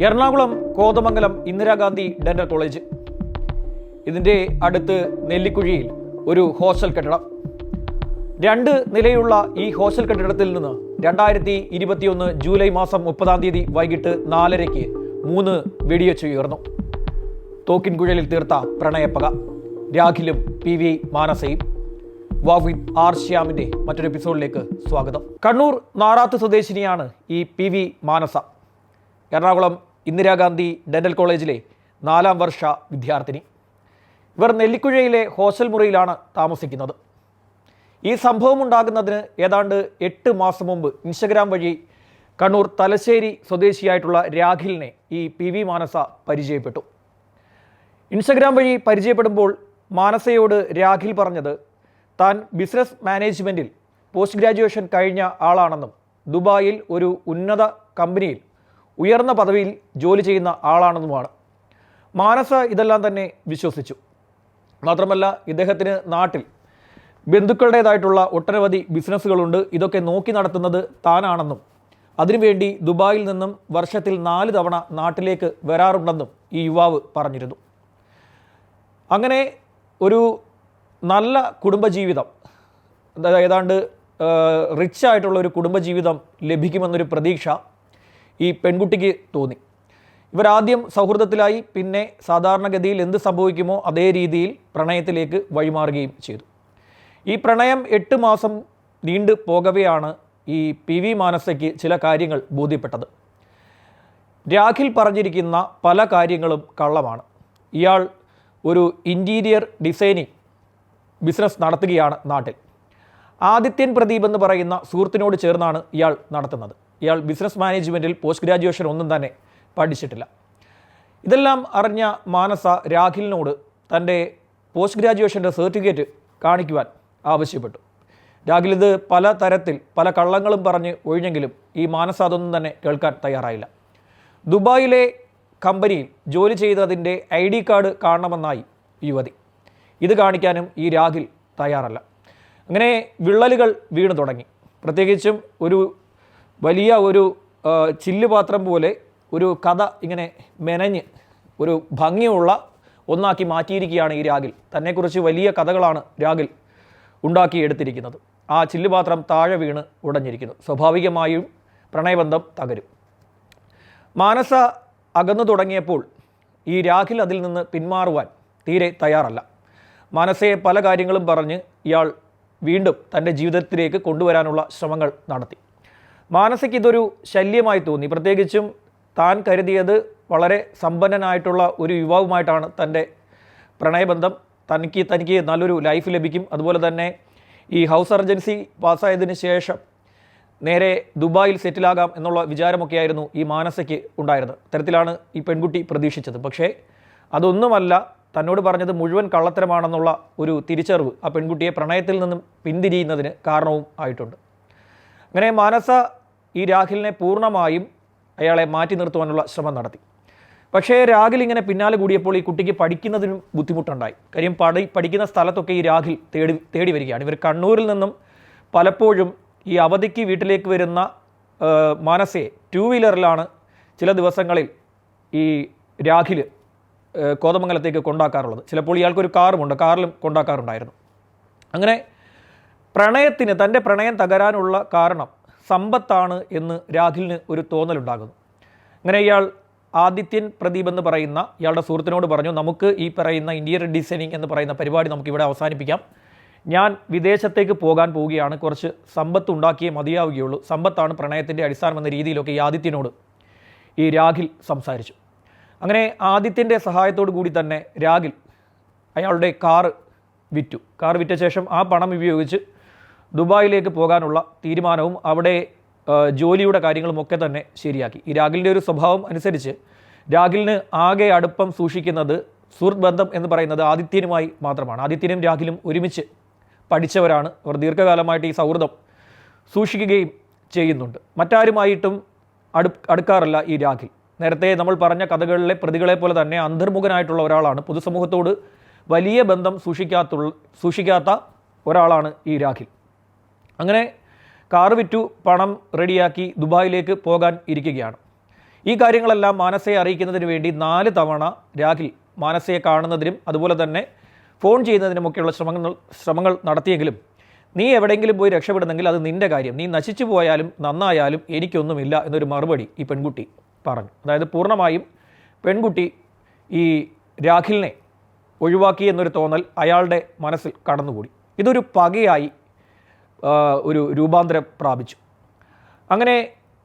Ernakulam Kothamangalam Indira Gandhi dental college. ഇതിന്റെ അടുത്ത് നെല്ലിക്കുഴിയിൽ ഒരു ഹോസ്റ്റൽ കെട്ടിടം. രണ്ട് നിലയുള്ള ഈ ഹോസ്റ്റൽ കെട്ടിടത്തിൽ നിന്ന് രണ്ടായിരത്തി ഇരുപത്തിയൊന്ന് ജൂലൈ മാസം മുപ്പതാം തീയതി വൈകിട്ട് നാലരയ്ക്ക് മൂന്ന് വെടിവെച്ച് ഉയർന്നു. തോക്കിൻകുഴലിൽ തീർത്ത പ്രണയപ്പക. രാഖിലും പി വി മാനസയും. വാവിദ് ആർ ശ്യാമിന്റെ മറ്റൊരു എപ്പിസോഡിലേക്ക് സ്വാഗതം. കണ്ണൂർ നാറാത്ത് സ്വദേശിനിയാണ് ഈ P V Manasa. Ernakulam Indira Gandhi dental കോളേജിലെ നാലാം വർഷ വിദ്യാർത്ഥിനി. ഇവർ നെല്ലിക്കുഴയിലെ ഹോസ്റ്റൽ മുറിയിലാണ് താമസിക്കുന്നത്. ഈ സംഭവം ഉണ്ടാകുന്നതിന് ഏതാണ്ട് എട്ട് മാസം മുമ്പ് ഇൻസ്റ്റഗ്രാം വഴി കണ്ണൂർ തലശ്ശേരി സ്വദേശിയായിട്ടുള്ള രാഖിലിനെ ഈ പി വി മാനസ പരിചയപ്പെട്ടു. ഇൻസ്റ്റഗ്രാം വഴി പരിചയപ്പെടുമ്പോൾ മാനസയോട് രാഖിൽ പറഞ്ഞത് താൻ ബിസിനസ് മാനേജ്മെന്റിൽ പോസ്റ്റ് ഗ്രാജുവേഷൻ കഴിഞ്ഞ ആളാണെന്നും ദുബായിൽ ഒരു ഉന്നത കമ്പനിയിൽ ഉയർന്ന പദവിയിൽ ജോലി ചെയ്യുന്ന ആളാണെന്നുമാണ്. മാനസ ഇതെല്ലാം തന്നെ വിശ്വസിച്ചു. മാത്രമല്ല ഇദ്ദേഹത്തിന് നാട്ടിൽ ബന്ധുക്കളുടേതായിട്ടുള്ള ഒട്ടനവധി ബിസിനസ്സുകളുണ്ട്. ഇതൊക്കെ നോക്കി നടത്തുന്നത് താനാണെന്നും അതിനുവേണ്ടി ദുബായിൽ നിന്നും വർഷത്തിൽ നാല് തവണ നാട്ടിലേക്ക് വരാറുണ്ടെന്നും ഈ യുവാവ് പറഞ്ഞിരുന്നു. അങ്ങനെ ഒരു നല്ല കുടുംബജീവിതം ഏതാണ്ട് റിച്ച് ആയിട്ടുള്ള ഒരു കുടുംബജീവിതം ലഭിക്കുമെന്നൊരു പ്രതീക്ഷ ഈ പെൺകുട്ടിക്ക് തോന്നി. ഇവരാദ്യം സൗഹൃദത്തിലായി പിന്നെ സാധാരണഗതിയിൽ എന്ത് സംഭവിക്കുമോ അതേ രീതിയിൽ പ്രണയത്തിലേക്ക് വഴിമാറുകയും ചെയ്തു. ഈ പ്രണയം എട്ട് മാസം നീണ്ടു പോകവെയാണ് ഈ പി വി മാനസയ്ക്ക് ചില കാര്യങ്ങൾ ബോധ്യപ്പെട്ടത്. രാഖിൽ പറഞ്ഞിരിക്കുന്ന പല കാര്യങ്ങളും കള്ളമാണ്. ഇയാൾ ഒരു ഇന്റീരിയർ ഡിസൈനിങ് ബിസിനസ് നടത്തുകയാണ് നാട്ടിൽ. ആദിത്യൻ പ്രദീപ് എന്ന് പറയുന്ന സുഹൃത്തിനോട് ചേർന്നാണ് ഇയാൾ നടത്തുന്നത്. ഇയാൾ ബിസിനസ് മാനേജ്മെന്റിൽ പോസ്റ്റ് ഗ്രാജുവേഷൻ ഒന്നും തന്നെ പഠിച്ചിട്ടില്ല. ഇതെല്ലാം അറിഞ്ഞ മാനസ രാഖിലിനോട് തന്റെ പോസ്റ്റ് ഗ്രാജുവേഷന്റെ സർട്ടിഫിക്കറ്റ് കാണിക്കുവാൻ ആവശ്യപ്പെട്ടു. രാഖിൽ ഇത് പല തരത്തിൽ പല കള്ളങ്ങളും പറഞ്ഞ് ഒഴിഞ്ഞെങ്കിലും ഈ മാനസ അതൊന്നും തന്നെ കേൾക്കാൻ തയ്യാറായില്ല. ദുബായിലെ കമ്പനിയിൽ ജോലി ചെയ്തതിന്റെ ഐ ഡി കാർഡ് കാണണമെന്നായി യുവതി. ഇത് കാണിക്കാനും ഈ രാഖിൽ തയ്യാറല്ല. അങ്ങനെ വിള്ളലുകൾ വീണു തുടങ്ങി. പ്രത്യേകിച്ചും ഒരു വലിയ ഒരു ചില്ലുപാത്രം പോലെ ഒരു കഥ ഇങ്ങനെ മെനഞ്ഞ് ഒരു ഭംഗിയുള്ള ഒന്നാക്കി മാറ്റിയിരിക്കുകയാണ് ഈ രാഗിൽ. തന്നെക്കുറിച്ച് വലിയ കഥകളാണ് രാഗിൽ ഉണ്ടാക്കിയെടുത്തിരിക്കുന്നത്. ആ ചില്ലുപാത്രം താഴെ വീണ് ഉടഞ്ഞിരിക്കുന്നു. സ്വാഭാവികമായും പ്രണയബന്ധം തകരും. മാനസ അകന്നു തുടങ്ങിയപ്പോൾ ഈ രാഖിൽ അതിൽ നിന്ന് പിന്മാറുവാൻ തീരെ തയ്യാറല്ല. മാനസയെ പല കാര്യങ്ങളും പറഞ്ഞ് ഇയാൾ വീണ്ടും തന്റെ ജീവിതത്തിലേക്ക് കൊണ്ടുവരാനുള്ള ശ്രമങ്ങൾ നടത്തി. മാനസയ്ക്ക് ഇതൊരു ശല്യമായി തോന്നി. പ്രത്യേകിച്ചും താൻ കരുതിയത് വളരെ സമ്പന്നനായിട്ടുള്ള ഒരു യുവാവുമായിട്ടാണ് തന്റെ പ്രണയബന്ധം. തനിക്ക് തനിക്ക് നല്ലൊരു ലൈഫ് ലഭിക്കും. അതുപോലെ തന്നെ ഈ ഹൗസ് സർജൻസി പാസ്സായതിനു ശേഷം നേരെ ദുബായിൽ സെറ്റിലാകാം എന്നുള്ള വിചാരമൊക്കെയായിരുന്നു ഈ മാനസയ്ക്ക് ഉണ്ടായിരുന്നത്. അത്തരത്തിലാണ് ഈ പെൺകുട്ടി പ്രതീക്ഷിച്ചത്. പക്ഷേ അതൊന്നുമല്ല തന്നോട് പറഞ്ഞത് മുഴുവൻ കള്ളത്തരമാണെന്നുള്ള ഒരു തിരിച്ചറിവ് ആ പെൺകുട്ടിയെ പ്രണയത്തിൽ നിന്നും പിന്തിരിയുന്നതിന് കാരണവും ആയിട്ടുണ്ട്. അങ്ങനെ മാനസ ഈ രാഹുലിനെ പൂർണമായും അയാളെ മാറ്റി നിർത്തുവാനുള്ള ശ്രമം നടത്തി. പക്ഷേ രാഹുൽ ഇങ്ങനെ പിന്നാലെ കൂടിയപ്പോൾ ഈ കുട്ടിക്ക് പഠിക്കുന്നതിനും ബുദ്ധിമുട്ടുണ്ടായി. കാര്യം പഠി പഠിക്കുന്ന സ്ഥലത്തൊക്കെ ഈ രാഹുൽ തേടി തേടി വരികയാണ്. ഇവർ കണ്ണൂരിൽ നിന്നും പലപ്പോഴും ഈ അവധിക്ക് വീട്ടിലേക്ക് വരുന്ന മാനസയെ ടൂ വീലറിലാണ് ചില ദിവസങ്ങളിൽ ഈ രാഖിൽ കോതമംഗലത്തേക്ക് കൊണ്ടാക്കാറുള്ളത്. ചിലപ്പോൾ ഇയാൾക്കൊരു കാറുമുണ്ട് കാറിലും കൊണ്ടാക്കാറുണ്ടായിരുന്നു. അങ്ങനെ പ്രണയത്തിന് തന്റെ പ്രണയം തകരാനുള്ള കാരണം സമ്പത്താണ് എന്ന് രാഖിലിന് ഒരു തോന്നലുണ്ടാകുന്നു. അങ്ങനെ ഇയാൾ ആദിത്യൻ പ്രദീപ് എന്ന് പറയുന്ന ഇയാളുടെ സുഹൃത്തിനോട് പറഞ്ഞു നമുക്ക് ഈ പറയുന്ന ഇന്റീരിയർ ഡിസൈനിങ് എന്ന് പറയുന്ന പരിപാടി നമുക്ക് ഇവിടെ അവസാനിപ്പിക്കാം. ഞാൻ വിദേശത്തേക്ക് പോകാൻ പോവുകയാണ്. കുറച്ച് സമ്പത്ത് ഉണ്ടാക്കിയേ മതിയാവുകയുള്ളൂ. സമ്പത്താണ് പ്രണയത്തിന്റെ അടിസ്ഥാനം എന്ന രീതിയിലൊക്കെ ഈ ആദിത്യനോട് ഈ രാഖിൽ സംസാരിച്ചു. അങ്ങനെ ആദിത്യന്റെ സഹായത്തോടു കൂടി തന്നെ രാഖിൽ അയാളുടെ കാറ് വിറ്റു. കാർ വിറ്റ ശേഷം ആ പണം ഉപയോഗിച്ച് ദുബായിലേക്ക് പോകാനുള്ള തീരുമാനവും അവിടെ ജോലിയുടെ കാര്യങ്ങളും ഒക്കെ തന്നെ ശരിയാക്കി. ഈ രാഗിലിന്റെ ഒരു സ്വഭാവം അനുസരിച്ച് രാഗിലിന് ആകെ അടുപ്പം സൂക്ഷിക്കുന്നത് സുഹൃത്ത് ബന്ധം എന്ന് പറയുന്നത് ആദിത്യനുമായി മാത്രമാണ്. ആദിത്യനും രാഗിലും ഒരുമിച്ച് പഠിച്ചവരാണ്. അവർ ദീർഘകാലമായിട്ട് ഈ സൗഹൃദം സൂക്ഷിക്കുകയും ചെയ്യുന്നുണ്ട്. മറ്റാരുമായിട്ടും അടു അടുക്കാറില്ല ഈ രാഖിൽ നേരത്തെ നമ്മൾ പറഞ്ഞ കഥകളിലെ പ്രതികളെ പോലെ തന്നെ അന്തർമുഖനായിട്ടുള്ള ഒരാളാണ്. പൊതുസമൂഹത്തോട് വലിയ ബന്ധം സൂക്ഷിക്കാത്തുള്ള സൂക്ഷിക്കാത്ത ഒരാളാണ് ഈ രാഖിൽ അങ്ങനെ കാറ് വിറ്റു പണം റെഡിയാക്കി ദുബായിലേക്ക് പോകാൻ ഇരിക്കുകയാണ്. ഈ കാര്യങ്ങളെല്ലാം മാനസയെ അറിയിക്കുന്നതിന് വേണ്ടി നാല് തവണ രാഖിൽ മാനസയെ കാണുന്നതിനും അതുപോലെ തന്നെ ഫോൺ ചെയ്യുന്നതിനുമൊക്കെയുള്ള ശ്രമങ്ങൾ ശ്രമങ്ങൾ നടത്തിയെങ്കിലും നീ എവിടെയെങ്കിലും പോയി രക്ഷപ്പെടുന്നെങ്കിൽ അത് നിന്റെ കാര്യം. നീ നശിച്ചു പോയാലും നന്നായാലും എനിക്കൊന്നുമില്ല എന്നൊരു മറുപടി ഈ പെൺകുട്ടി പറഞ്ഞു. അതായത് പൂർണമായും പെൺകുട്ടി ഈ രാഖിലിനെ ഒഴിവാക്കി എന്നൊരു തോന്നൽ അയാളുടെ മനസ്സിൽ കടന്നുകൂടി. ഇതൊരു പകയായി ഒരു രൂപാന്തരം പ്രാപിച്ചു. അങ്ങനെ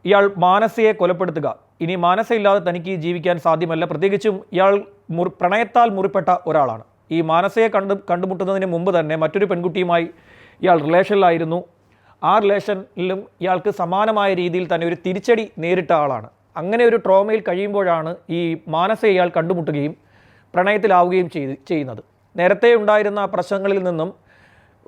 ഇയാൾ മാനസയെ കൊലപ്പെടുത്തുക. ഇനി മാനസയില്ലാതെ തനിക്ക് ജീവിക്കാൻ സാധ്യമല്ല. പ്രത്യേകിച്ചും ഇയാൾ പ്രണയത്താൽ മുറിപ്പെട്ട ഒരാളാണ്. ഈ മാനസയെ കണ്ടു കണ്ടുമുട്ടുന്നതിന് മുമ്പ് തന്നെ മറ്റൊരു പെൺകുട്ടിയുമായി ഇയാൾ റിലേഷനിലായിരുന്നു. ആ റിലേഷനിലും ഇയാൾക്ക് സമാനമായ രീതിയിൽ തന്നെ ഒരു തിരിച്ചടി നേരിട്ട ആളാണ്. അങ്ങനെ ഒരു ട്രോമയിൽ കഴിയുമ്പോഴാണ് ഈ മാനസയെ ഇയാൾ കണ്ടുമുട്ടുകയും പ്രണയത്തിലാവുകയും ചെയ്ത് ചെയ്യുന്നത്. നേരത്തെ ഉണ്ടായിരുന്ന പ്രശ്നങ്ങളിൽ നിന്നും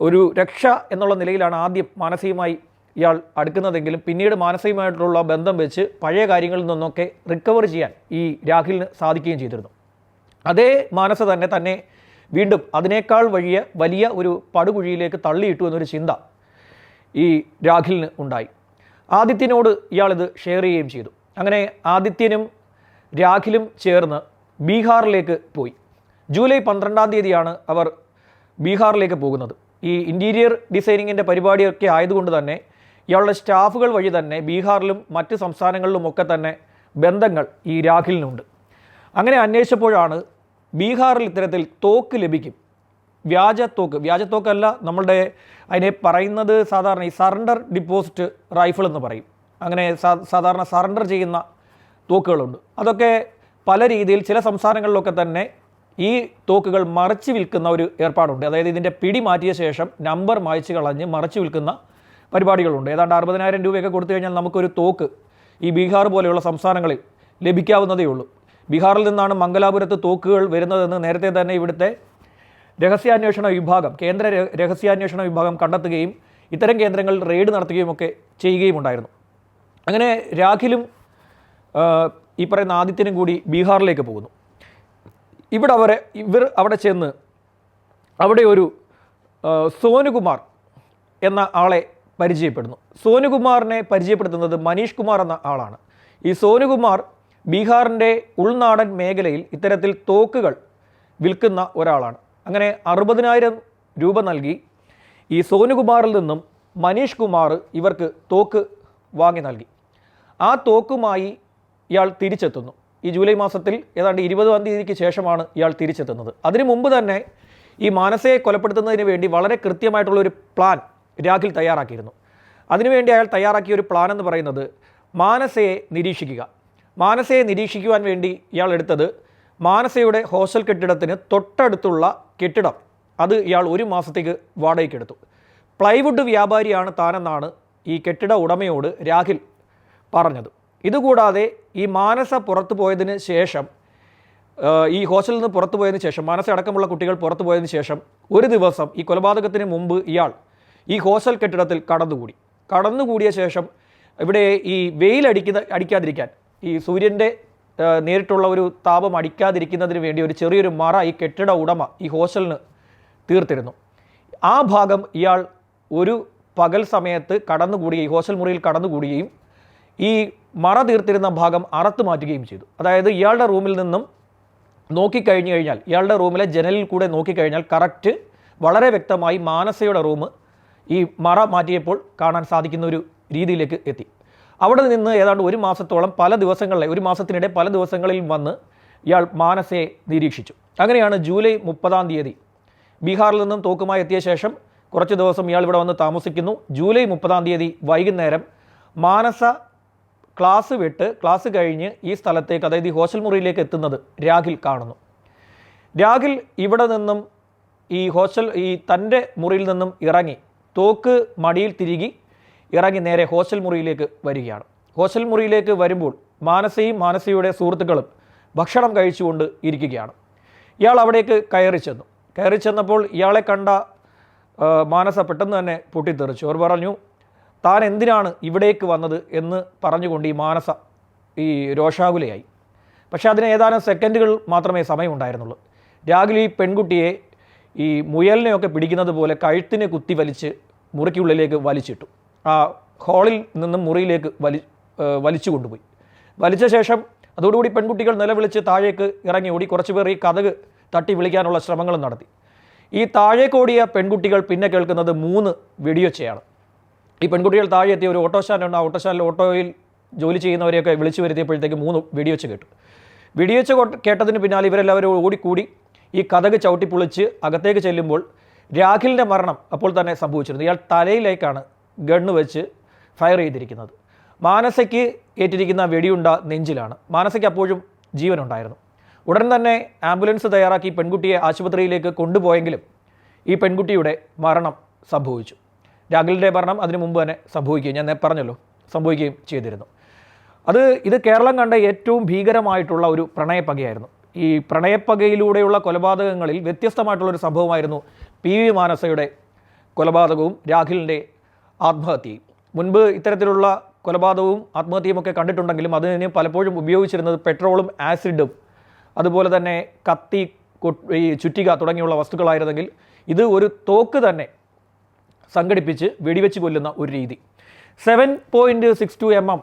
ഒരു രക്ഷ എന്നുള്ള നിലയിലാണ് ആദ്യം മാനസികമായി ഇയാൾ അടുക്കുന്നതെങ്കിലും പിന്നീട് മാനസികമായിട്ടുള്ള ബന്ധം വെച്ച് പഴയ കാര്യങ്ങളിൽ നിന്നൊക്കെ റിക്കവർ ചെയ്യാൻ ഈ രാഹുലിന് സാധിക്കുകയും ചെയ്തിരുന്നു. അതേ മാനസ തന്നെ തന്നെ വീണ്ടും അതിനേക്കാൾ വലിയ വലിയ ഒരു പടുകുഴിയിലേക്ക് തള്ളിയിട്ടു എന്നൊരു ചിന്ത ഈ രാഖിലിന് ഉണ്ടായി. ആദിത്യനോട് ഇയാളിത് ഷെയർ ചെയ്യുകയും ചെയ്തു. അങ്ങനെ ആദിത്യനും രാഖിലും ചേർന്ന് ബീഹാറിലേക്ക് പോയി. ജൂലൈ പന്ത്രണ്ടാം തീയതിയാണ് അവർ ബീഹാറിലേക്ക് പോകുന്നത്. ഈ ഇന്റീരിയർ ഡിസൈനിങ്ങിന്റെ പരിപാടിയൊക്കെ ആയതുകൊണ്ട് തന്നെ ഇയാളുടെ സ്റ്റാഫുകൾ വഴി തന്നെ ബീഹാറിലും മറ്റ് സംസ്ഥാനങ്ങളിലുമൊക്കെ തന്നെ ബന്ധങ്ങൾ ഈ രാഖിലിനുണ്ട്. അങ്ങനെ അന്വേഷിച്ചപ്പോഴാണ് ബീഹാറിൽ ഇത്തരത്തിൽ തോക്ക് ലഭിക്കും. വ്യാജ തോക്ക്. വ്യാജ തോക്കല്ല നമ്മളുടെ അതിനെ പറയുന്നത് സാധാരണ ഈ സറണ്ടർ ഡിപ്പോസിറ്റ് റൈഫിൾ എന്ന് പറയും. അങ്ങനെ സാധാരണ സറണ്ടർ ചെയ്യുന്ന തോക്കുകളുണ്ട്. അതൊക്കെ പല രീതിയിൽ ചില സംസ്ഥാനങ്ങളിലൊക്കെ തന്നെ ഈ തോക്കുകൾ മറച്ചു വിൽക്കുന്ന ഒരു ഏർപ്പാടുണ്ട്. അതായത് ഇതിന്റെ പിടി മാറ്റിയ ശേഷം നമ്പർ മായ്ച്ചു കളഞ്ഞ് മറച്ചു വിൽക്കുന്ന പരിപാടികളുണ്ട്. ഏതാണ്ട് അറുപതിനായിരം രൂപയൊക്കെ കൊടുത്തു കഴിഞ്ഞാൽ നമുക്കൊരു തോക്ക് ഈ ബീഹാർ പോലെയുള്ള സംസ്ഥാനങ്ങളിൽ ലഭിക്കാവുന്നതേ ഉള്ളൂ. ബീഹാറിൽ നിന്നാണ് മംഗലാപുരത്ത് തോക്കുകൾ വരുന്നതെന്ന് നേരത്തെ തന്നെ ഇവിടുത്തെ രഹസ്യാന്വേഷണ വിഭാഗം കേന്ദ്ര രഹസ്യാന്വേഷണ വിഭാഗം കണ്ടെത്തുകയും ഇത്തരം കേന്ദ്രങ്ങളിൽ റെയ്ഡ് നടത്തുകയും ഒക്കെ ചെയ്യുകയും ഉണ്ടായിരുന്നു. അങ്ങനെ രാഖിലും ഈ പറയുന്ന ആദിത്യനും കൂടി ബീഹാറിലേക്ക് പോകുന്നു. ഇവിടെ അവരെ ഇവർ അവിടെ ചെന്ന് അവിടെ ഒരു സോനുകുമാർ എന്ന ആളെ പരിചയപ്പെടുന്നു. സോനുകുമാറിനെ പരിചയപ്പെടുത്തുന്നത് മനീഷ് കുമാർ എന്ന ആളാണ്. ഈ സോനുകുമാർ ബീഹാറിന്റെ ഉൾനാടൻ മേഖലയിൽ ഇത്തരത്തിൽ തോക്കുകൾ വിൽക്കുന്ന ഒരാളാണ്. അങ്ങനെ അറുപതിനായിരം രൂപ നൽകി. ഈ സോനുകുമാറിൽ നിന്നും മനീഷ് കുമാർ ഇവർക്ക് തോക്ക് വാങ്ങി നൽകി. ആ തോക്കുമായി ഇയാൾ തിരിച്ചെത്തുന്നു. ഈ ജൂലൈ മാസത്തിൽ ഏതാണ്ട് ഇരുപതാം തീയതിക്ക് ശേഷമാണ് ഇയാൾ തിരിച്ചെത്തുന്നത്. അതിനു മുമ്പ് തന്നെ ഈ മാനസയെ കൊലപ്പെടുത്തുന്നതിന് വേണ്ടി വളരെ കൃത്യമായിട്ടുള്ള ഒരു പ്ലാൻ രാഖിൽ തയ്യാറാക്കിയിരുന്നു. അതിനുവേണ്ടി അയാൾ തയ്യാറാക്കിയ ഒരു പ്ലാൻ എന്ന് പറയുന്നത് മാനസയെ നിരീക്ഷിക്കുക. മാനസയെ നിരീക്ഷിക്കുവാൻ വേണ്ടി ഇയാൾ എടുത്തത് മാനസയുടെ ഹോസ്റ്റൽ കെട്ടിടത്തിന് തൊട്ടടുത്തുള്ള കെട്ടിടം. അത് ഇയാൾ ഒരു മാസത്തേക്ക് വാടകയ്ക്ക് എടുത്തു. പ്ലൈവുഡ് വ്യാപാരിയാണ് താനെന്നാണ് ഈ കെട്ടിട ഉടമയോട് രാഹിൽ പറഞ്ഞത്. ഇതുകൂടാതെ ഈ മാനസ പുറത്തു പോയതിന് ശേഷം ഈ ഹോസ്റ്റലിൽ നിന്ന് പുറത്തു പോയതിന് ശേഷം മാനസ അടക്കമുള്ള കുട്ടികൾ പുറത്തു പോയതിന് ശേഷം ഒരു ദിവസം ഈ കൊലപാതകത്തിന് മുമ്പ് ഇയാൾ ഈ ഹോസ്റ്റൽ കെട്ടിടത്തിൽ കടന്നുകൂടി. കടന്നുകൂടിയ ശേഷം ഇവിടെ ഈ വെയിലടിക്കുന്ന അടിക്കാതിരിക്കാൻ ഈ സൂര്യന്റെ നേരിട്ടുള്ള ഒരു താപം അടിക്കാതിരിക്കുന്നതിന് വേണ്ടി ഒരു ചെറിയൊരു മറ ഈ കെട്ടിട ഉടമ ഈ ഹോസ്റ്റലിന് തീർത്തിരുന്നു. ആ ഭാഗം ഇയാൾ ഒരു പകൽ സമയത്ത് കടന്നുകൂടി ഈ ഹോസ്റ്റൽ മുറിയിൽ കടന്നുകൂടുകയും ഈ മറ തീർത്തിരുന്ന ഭാഗം അറത്ത് മാറ്റുകയും ചെയ്തു. അതായത് ഇയാളുടെ റൂമിൽ നിന്നും നോക്കിക്കഴിഞ്ഞു കഴിഞ്ഞാൽ ഇയാളുടെ റൂമിലെ ജനലിൽ കൂടെ നോക്കിക്കഴിഞ്ഞാൽ കറക്റ്റ് വളരെ വ്യക്തമായി മാനസയുടെ റൂം ഈ മറ മാറ്റിയപ്പോൾ കാണാൻ സാധിക്കുന്ന ഒരു രീതിയിലേക്ക് എത്തി. അവിടെ നിന്ന് ഏതാണ്ട് ഒരു മാസത്തോളം പല ദിവസങ്ങളിലെ ഒരു മാസത്തിനിടെ പല ദിവസങ്ങളിൽ വന്ന് ഇയാൾ മാനസയെ നിരീക്ഷിച്ചു. അങ്ങനെയാണ് ജൂലൈ മുപ്പതാം തീയതി ബീഹാറിൽ നിന്നും തോക്കുമായി എത്തിയ ശേഷം കുറച്ച് ദിവസം ഇയാൾ ഇവിടെ വന്ന് താമസിക്കുന്നു. ജൂലൈ മുപ്പതാം തീയതി വൈകുന്നേരം മാനസ ക്ലാസ് വിട്ട് ക്ലാസ് കഴിഞ്ഞ് ഈ സ്ഥലത്തേക്ക് അതായത് ഈ ഹോസ്റ്റൽ മുറിയിലേക്ക് എത്തുന്നത് രാഗിൽ കാണുന്നു. രാഗിൽ ഇവിടെ നിന്നും ഈ ഹോസ്റ്റൽ ഈ തന്റെ മുറിയിൽ നിന്നും ഇറങ്ങി തോക്ക് മടിയിൽ തിരികി ഇറങ്ങി നേരെ ഹോസ്റ്റൽ മുറിയിലേക്ക് വരികയാണ്. ഹോസ്റ്റൽ മുറിയിലേക്ക് വരുമ്പോൾ മാനസയും മാനസയുടെ സുഹൃത്തുക്കളും ഭക്ഷണം കഴിച്ചുകൊണ്ട് ഇരിക്കുകയാണ്. ഇയാൾ അവിടേക്ക് കയറി ചെന്നു. കയറി ചെന്നപ്പോൾ ഇയാളെ കണ്ട മാനസ പെട്ടെന്ന് തന്നെ പൊട്ടിത്തെറിച്ചു. അവർ പറഞ്ഞു താൻ എന്തിനാണ് ഇവിടേക്ക് വന്നത് എന്ന് പറഞ്ഞുകൊണ്ട് ഈ മാനസ ഈ രോഷാകുലയായി. പക്ഷേ അതിന് ഏതാനും സെക്കൻഡുകൾ മാത്രമേ സമയമുണ്ടായിരുന്നുള്ളൂ. രാഹുൽ ഈ പെൺകുട്ടിയെ ഈ മുയലിനെയൊക്കെ പിടിക്കുന്നത് പോലെ കഴുത്തിനെ കുത്തി വലിച്ച് മുറിക്കുള്ളിലേക്ക് വലിച്ചിട്ടു. ആ ഹാളിൽ നിന്നും മുറിയിലേക്ക് വലി വലിച്ചു കൊണ്ടുപോയി. വലിച്ച ശേഷം അതോടുകൂടി പെൺകുട്ടികൾ നിലവിളിച്ച് താഴേക്ക് ഇറങ്ങി ഓടി കുറച്ച് പേർ ഈ കഥക് തട്ടി വിളിക്കാനുള്ള ശ്രമങ്ങളും നടത്തി. ഈ താഴേക്കോടിയ പെൺകുട്ടികൾ പിന്നെ കേൾക്കുന്നത് മൂന്ന് വെടിയൊച്ചയാണ് ഈ പെൺകുട്ടികൾ താഴെ എത്തിയ ഒരു ഓട്ടോ സ്റ്റാൻഡുണ്ട് ആ ഓട്ടോ സ്റ്റാൻഡിൽ ഓട്ടോയിൽ ജോലി ചെയ്യുന്നവരെയൊക്കെ വിളിച്ചു വരുത്തിയപ്പോഴത്തേക്ക് മൂന്ന് വെടിവെച്ച് കേട്ടു. വെടിവെച്ച് വെച്ച് കേട്ടതിന് പിന്നാലെ ഇവരെല്ലാവരും ഓടിക്കൂടി ഈ കഥക് ചവിട്ടിപ്പൊളിച്ച് അകത്തേക്ക് ചെല്ലുമ്പോൾ രാഖിലിന്റെ മരണം അപ്പോൾ തന്നെ സംഭവിച്ചിരുന്നു. ഇയാൾ തലയിലേക്കാണ് ഗണ്ണ് വെച്ച് ഫയർ ചെയ്തിരിക്കുന്നത്. മാനസയ്ക്ക് ഏറ്റിരിക്കുന്ന വെടിയുണ്ട നെഞ്ചിലാണ്. മാനസയ്ക്ക് അപ്പോഴും ജീവനുണ്ടായിരുന്നു. ഉടൻ തന്നെ ആംബുലൻസ് തയ്യാറാക്കി പെൺകുട്ടിയെ ആശുപത്രിയിലേക്ക് കൊണ്ടുപോയെങ്കിലും ഈ പെൺകുട്ടിയുടെ മരണം സംഭവിച്ചു. രാഹുലിന്റെ ഭരണം അതിനു മുമ്പ് തന്നെ സംഭവിക്കുകയും ഞാൻ പറഞ്ഞല്ലോ സംഭവിക്കുകയും ചെയ്തിരുന്നു. അത് ഇത് കേരളം കണ്ട ഏറ്റവും ഭീകരമായിട്ടുള്ള ഒരു പ്രണയപ്പകയായിരുന്നു. ഈ പ്രണയപ്പകയിലൂടെയുള്ള കൊലപാതകങ്ങളിൽ വ്യത്യസ്തമായിട്ടുള്ള ഒരു സംഭവമായിരുന്നു പി വി മാനസയുടെ കൊലപാതകവും രാഖിലിന്റെ ആത്മഹത്യയും. മുൻപ് ഇത്തരത്തിലുള്ള കൊലപാതകവും ആത്മഹത്യയും ഒക്കെ കണ്ടിട്ടുണ്ടെങ്കിലും അതിന് പലപ്പോഴും ഉപയോഗിച്ചിരുന്നത് പെട്രോളും ആസിഡും അതുപോലെ തന്നെ കത്തി ഈ ചുറ്റിക തുടങ്ങിയുള്ള വസ്തുക്കളായിരുന്നെങ്കിൽ ഇത് ഒരു തോക്ക് തന്നെ സംഘടിപ്പിച്ച് വെടിവെച്ച് കൊല്ലുന്ന ഒരു രീതി. Seven point six two M M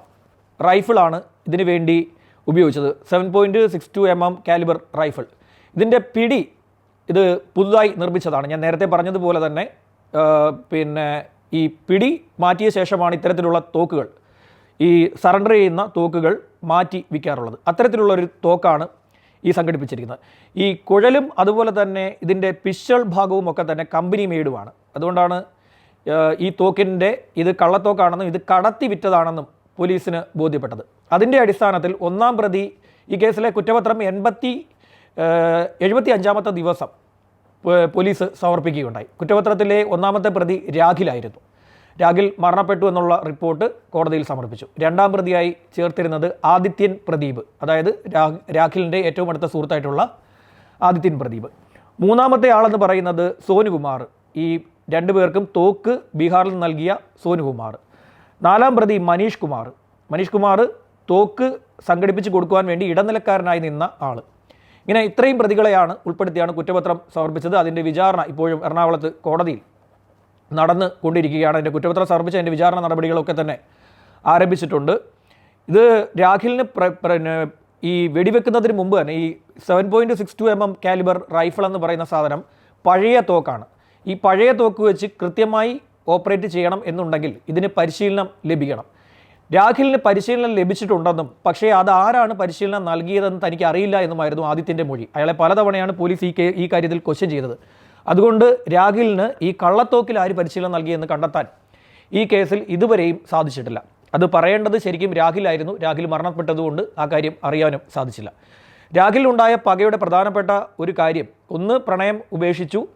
റൈഫിളാണ് ഇതിനു വേണ്ടി ഉപയോഗിച്ചത്. Seven point six two M M calibre rifle ഇതിന്റെ പിടി ഇത് പുതുതായി നിർമ്മിച്ചതാണ്. ഞാൻ നേരത്തെ പറഞ്ഞതുപോലെ തന്നെ പിന്നെ ഈ പിടി മാറ്റിയ ശേഷമാണ് ഇത്തരത്തിലുള്ള തോക്കുകൾ ഈ സറണ്ടർ ചെയ്യുന്ന തോക്കുകൾ മാറ്റി വിൽക്കാറുള്ളത് അത്തരത്തിലുള്ളൊരു തോക്കാണ് ഈ സംഘടിപ്പിച്ചിരിക്കുന്നത്. ഈ കുഴലും അതുപോലെ തന്നെ ഇതിന്റെ പിസ്റ്റൾ ഭാഗവും ഒക്കെ തന്നെ കമ്പനി മെയ്ഡുമാണ് അതുകൊണ്ടാണ് ഈ തോക്കിന്റെ ഇത് കള്ളത്തോക്കാണെന്നും ഇത് കടത്തി വിറ്റതാണെന്നും പോലീസിന് ബോധ്യപ്പെട്ടത്. അതിന്റെ അടിസ്ഥാനത്തിൽ ഒന്നാം പ്രതി ഈ കേസിലെ കുറ്റപത്രം എൺപത്തി എഴുപത്തി അഞ്ചാമത്തെ ദിവസം പോലീസ് സമർപ്പിക്കുകയുണ്ടായി. കുറ്റപത്രത്തിലെ ഒന്നാമത്തെ പ്രതി രാഖിലായിരുന്നു. രാഖിൽ മരണപ്പെട്ടു എന്നുള്ള റിപ്പോർട്ട് കോടതിയിൽ സമർപ്പിച്ചു. രണ്ടാം പ്രതിയായി ചേർത്തിരുന്നത് ആദിത്യൻ പ്രദീപ് അതായത് രാഖിലിന്റെ ഏറ്റവും അടുത്ത സുഹൃത്തായിട്ടുള്ള ആദിത്യൻ പ്രദീപ്. മൂന്നാമത്തെ ആളെന്ന് പറയുന്നത് സോനുകുമാർ. ഈ രണ്ടു പേർക്കും തോക്ക് ബീഹാറിൽ നൽകിയ സോനുകുമാർ. നാലാം പ്രതി മനീഷ് കുമാർ. മനീഷ് കുമാർ തോക്ക് സംഘടിപ്പിച്ച് കൊടുക്കുവാൻ വേണ്ടി ഇടനിലക്കാരനായി നിന്ന ആൾ ഇങ്ങനെ ഇത്രയും പ്രതികളെയാണ് ഉൾപ്പെടുത്തിയാണ് കുറ്റപത്രം സമർപ്പിച്ചത്. അതിന്റെ വിചാരണ ഇപ്പോഴും എറണാകുളത്ത് കോടതിയിൽ നടന്നു കൊണ്ടിരിക്കുകയാണ്. അതിന്റെ കുറ്റപത്രം സമർപ്പിച്ച അതിന്റെ വിചാരണ നടപടികളൊക്കെ തന്നെ ആരംഭിച്ചിട്ടുണ്ട്. ഇത് രാഖിലിന് ഈ വെടിവെക്കുന്നതിന് മുമ്പ് തന്നെ ഈ seven point six two M M calibre rifle എന്ന് പറയുന്ന സാധനം പഴയ തോക്കാണ്. ഈ പഴയ തോക്ക് വെച്ച് കൃത്യമായി ഓപ്പറേറ്റ് ചെയ്യണം എന്നുണ്ടെങ്കിൽ ഇതിന് പരിശീലനം ലഭിക്കണം. രാഖിലിന് പരിശീലനം ലഭിച്ചിട്ടുണ്ടെന്നും പക്ഷേ അത് ആരാണ് പരിശീലനം നൽകിയതെന്ന് തനിക്ക് അറിയില്ല എന്നുമായിരുന്നു ആദിത്യന്റെ മൊഴി. അയാളെ പലതവണയാണ് പോലീസ് ഈ ഈ കാര്യത്തിൽ ക്വസ്റ്റ്യൻ ചെയ്തത്. അതുകൊണ്ട് രാഖിലിന് ഈ കള്ളത്തോക്കിൽ ആര് പരിശീലനം നൽകിയെന്ന് കണ്ടെത്താൻ ഈ കേസിൽ ഇതുവരെയും സാധിച്ചിട്ടില്ല. അത് പറയേണ്ടത് ശരിക്കും രാഖിലായിരുന്നു. രാഖിൽ മരണപ്പെട്ടതുകൊണ്ട് ആ കാര്യം അറിയാനും സാധിച്ചില്ല. രാഖിലുണ്ടായ പകയുടെ പ്രധാനപ്പെട്ട ഒരു കാര്യം ഒന്ന് പ്രണയം ഉപേക്ഷിച്ചു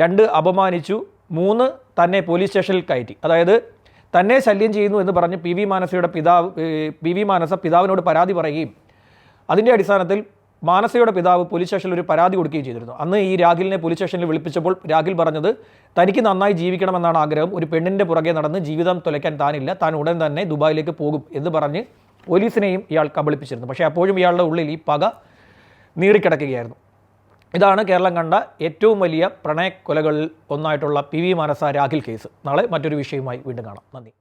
രണ്ട് അപമാനിച്ചു മൂന്ന് തന്നെ പോലീസ് സ്റ്റേഷനിൽ കയറ്റി. അതായത് തന്നെ ശല്യം ചെയ്യുന്നു എന്ന് പറഞ്ഞ് പി വി മാനസയുടെ പിതാവ് പി വി മാനസ പിതാവിനോട് പരാതി പറയുകയും അതിന്റെ അടിസ്ഥാനത്തിൽ മാനസയുടെ പിതാവ് പോലീസ് സ്റ്റേഷനിൽ ഒരു പരാതി കൊടുക്കുകയും ചെയ്തിരുന്നു. അന്ന് ഈ രാഖിലിനെ പോലീസ് സ്റ്റേഷനിൽ വിളിപ്പിച്ചപ്പോൾ രാഖിൽ പറഞ്ഞത് തനിക്ക് നന്നായി ജീവിക്കണമെന്നാണ് ആഗ്രഹം. ഒരു പെണ്ണിന്റെ പുറകെ നടന്ന് ജീവിതം തുലയ്ക്കാൻ താനില്ല. താൻ ഉടൻ തന്നെ ദുബായിലേക്ക് പോകും എന്ന് പറഞ്ഞ് പോലീസിനെയും ഇയാൾ കബളിപ്പിച്ചിരുന്നു. പക്ഷേ അപ്പോഴും ഇയാളുടെ ഉള്ളിൽ ഈ പക നീറിക്കിടക്കുകയായിരുന്നു. ഇതാണ് കേരളം കണ്ട ഏറ്റവും വലിയ പ്രണയക്കൊലകളിൽ ഒന്നായിട്ടുള്ള P V Manasa Rakhil case. നാളെ മറ്റൊരു വിഷയവുമായി വീണ്ടും കാണാം. നന്ദി.